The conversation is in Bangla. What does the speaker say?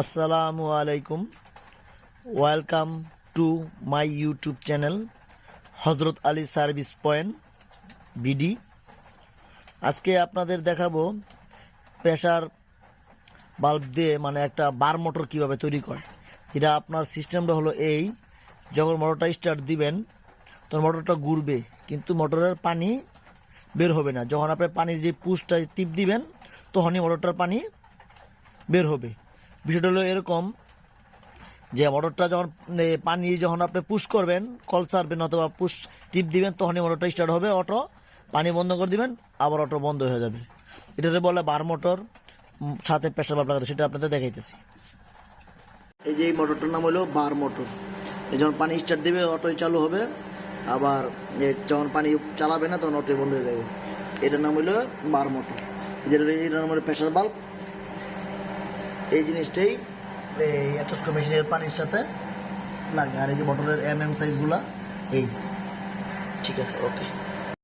আসসালামু আলাইকুম। Welcome to my YouTube channel Hazrat Ali service point, BD. আজকে আপনাদের দেখাবো প্রেশার বাল্ব দিয়ে মানে একটা বার মোটর কীভাবে তৈরি করে। যেটা আপনার সিস্টেমটা হলো এই, যখন মোটরটা স্টার্ট দিবেন, তখন মোটরটা ঘুরবে, কিন্তু মোটরের পানি বের হবে না। যখন আপনি পানির যে পুশটা টিপ দিবেন, তখনই মোটরটার পানি বের হবে। বিষয়টা হলো এরকম যে মোটরটা যখন পানি যখন আপনি পুশ করবেন কল ছাড়বেন অথবা পুশ টিপ দিবেন, তখনই মোটরটা স্টার্ট হবে অটো পানি বন্ধ করে দিবেন, আবার অটো বন্ধ হয়ে যাবে। এটাতে বলে বার মোটর সাথে প্রেশার বাল্ব লাগাতে সেটা আপনাদের দেখাইতেছি। এই যে এই মোটরটার নাম হলো বার মোটর এই যখন পানি স্টার্ট দিবে অটোই চালু হবে, আবার যখন পানি চালাবে না, তখন অটোই বন্ধ হয়ে যাবে। এটার নাম হলো বার মোটর এটার নাম হলো প্রেশার বাল্ব এই জিনিসটাই, এই অ্যাটোস্কো মেশিনের পানির সাথে লাগে আর এই যে বটলের এম এম সাইজগুলা এই। ঠিক আছে ওকে